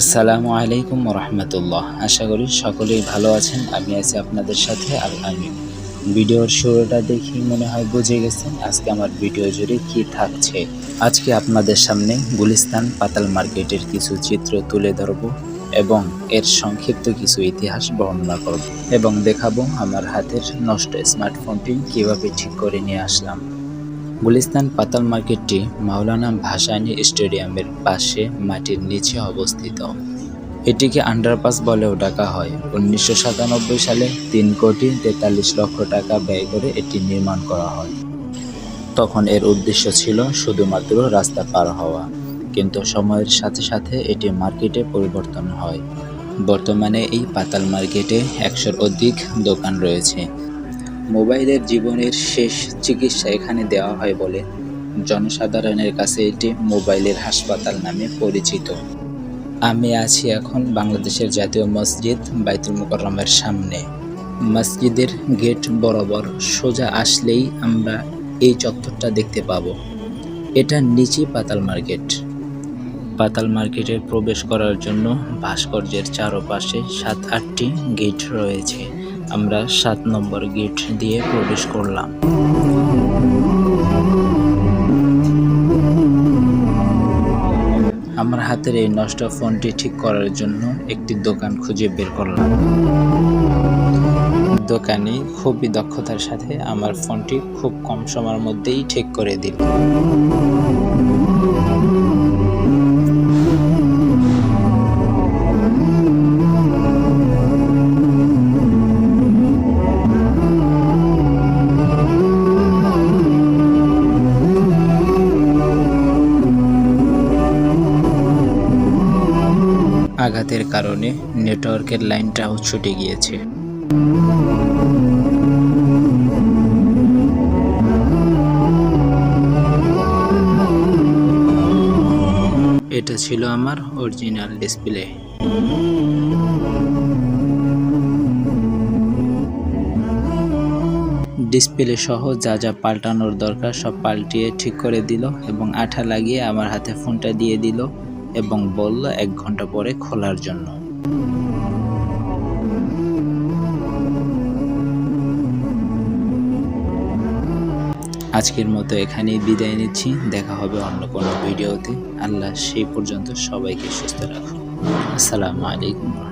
আসসালামু আলাইকুম রহমতুল্লাহ আশা করি সকলেই ভালো আছেন, আমি আছি আপনাদের সাথে আল আমিন। ভিডিওর শুরুটা দেখি মনে হয় বুঝে গেছেন আজকে আমার ভিডিও জুড়ে কি থাকছে। আজকে আপনাদের সামনে গুলিস্তান পাতাল মার্কেটের কিছু চিত্র তুলে ধরব এবং এর সংক্ষিপ্ত কিছু ইতিহাস বর্ণনা করব এবং দেখাবো আমার হাতের নষ্ট স্মার্টফোনটি কীভাবে ঠিক করে নিয়ে আসলাম। গুলিস্তান পাতাল মার্কেটটি মাওলানা ভাসানী স্টেডিয়ামের পাশে মাটির নিচে অবস্থিত। এটিকে আন্ডারপাস বলেও ডাকা হয়। উনিশশো সাতানব্বই সালে তিন কোটি তেতাল্লিশ লক্ষ টাকা ব্যয় করে এটি নির্মাণ করা হয়। তখন এর উদ্দেশ্য ছিল শুধুমাত্র রাস্তা পার হওয়া। কিন্তু সময়ের সাথে সাথে এটি মার্কেটে পরিবর্তন হয়। বর্তমানে এই পাতাল মার্কেটে একশোর অধিক দোকান রয়েছে। মোবাইলের জীবনের শেষ চিকিৎসা এখানে দেওয়া হয় বলে জনসাধারণের কাছে এটি মোবাইলের হাসপাতাল নামে পরিচিত। আমি আছি এখন বাংলাদেশের জাতীয় মসজিদ বাইতুল মুকররমের সামনে। মসজিদের গেট বরাবর সোজা আসলেই আমরা এই চত্বরটা দেখতে পাবো। এটা নিচে পাতাল মার্কেট। পাতাল মার্কেটে প্রবেশ করার জন্য ভাস্কর্যের চারপাশে সাত আটটি গেট রয়েছে। আমরা সাত নম্বর গেট দিয়ে প্রবেশ করলাম। আমার হাতের এই নষ্ট ফোনটি ঠিক করার জন্য একটি দোকান খুঁজে বের করলাম। দোকানি খুবই দক্ষতার সাথে আমার ফোনটি খুব কম সময়ের মধ্যেই ঠিক করে দিল। আঘাতের কারণে নেটওয়ার্কের লাইনটাও ছুটে গিয়েছে। এটা ছিল আমার অরিজিনাল ডিসপ্লে। ডিসপ্লে সহ যা যা পাল্টানোর দরকার সব পাল্টিয়ে ঠিক করে দিল এবং আঠা লাগিয়ে আমার হাতে ফোনটা দিয়ে দিল। এবং বলল, এক ঘণ্টা পরে খোলার জন্য। আজকের মতো এখানেই বিদায় নিচ্ছি। দেখা হবে অন্য কোনো ভিডিওতে। আল্লাহ সেই পর্যন্ত সবাইকে সুস্থ রাখুন আসসালামু আলাইকুম।